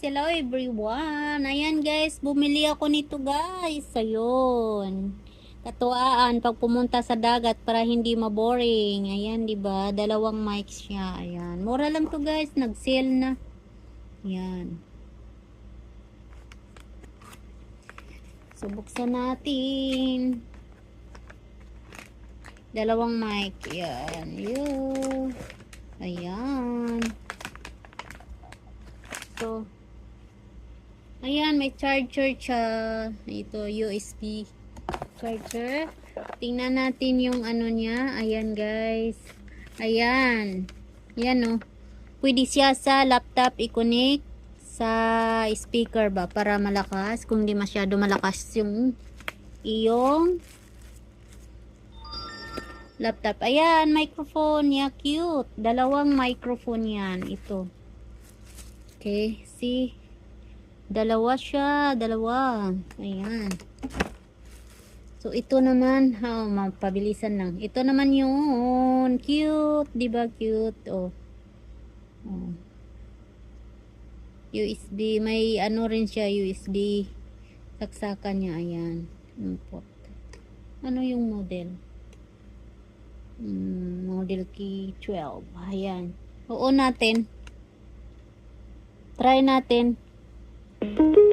hello everyone. Ayan guys, bumili ako nito guys. Ayun. Katuaan pag pumunta sa dagat para hindi maboring. Ayan, 'di ba? Dalawang mics siya. Ayan. Mura lang to guys, nag-sale na. Ayan. So natin. Dalawang mic. Ayan. Yun. Ayan. So, ayan, may charger siya. Ito, USB charger. Tingnan natin yung ano niya. Ayan, guys. Ayan. Ayan, oh. Pwede siya sa laptop i-connect sa speaker ba para malakas. Kung di masyado malakas yung iyong laptop. Ayan, microphone niya. Cute. Dalawang microphone yan. Ito. Okay, see? Dalawa siya, dalawa. Ayan. So, ito naman, oh, mapabilisan lang. Ito naman yun. Cute, di ba cute? Oh. oh. USB, may ano rin siya, USB. Saksakan niya, ayan. Import. Ano yung model? Mm, model key 12. Ayan. Oo natin. Try natin.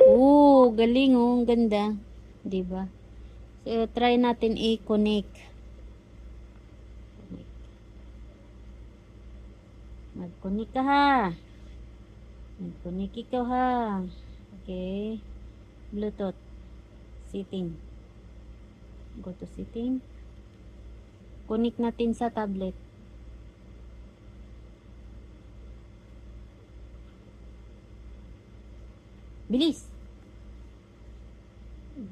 Oo, galing oh, ang ganda. ba? So, try natin i-connect. Mag-connect ka ha. Mag-connect ikaw ha. Okay. Bluetooth. Setting. Go to setting. Connect natin sa tablet. Bilis!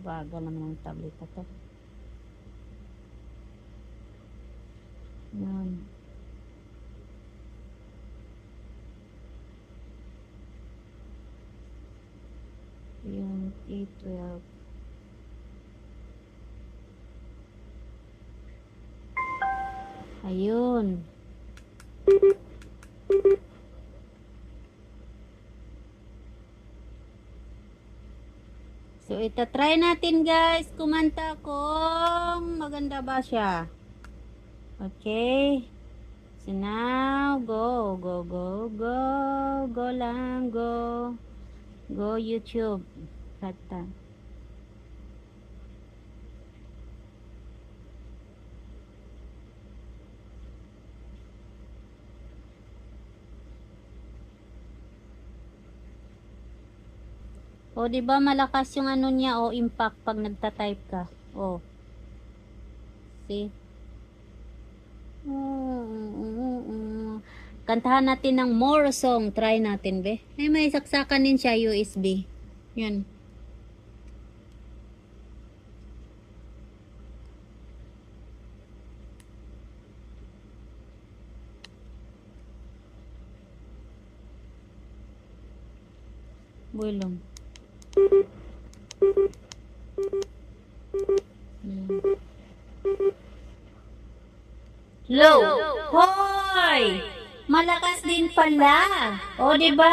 Bagal naman ang tablet na to. Yan. Yung A12. Ayun. So, ito try natin guys. Kumanta kung maganda ba siya. Okay. So now, go, go, go, go, go lang, go. Go YouTube. Kata. O, di ba malakas yung ano niya, o, impact pag nagta-type ka. O. See? Kantahan natin ng more song. Try natin, be. Ay, may saksakan din siya, USB. Yan. Bulong. Low. Hoy! Malakas din pala. O, di ba?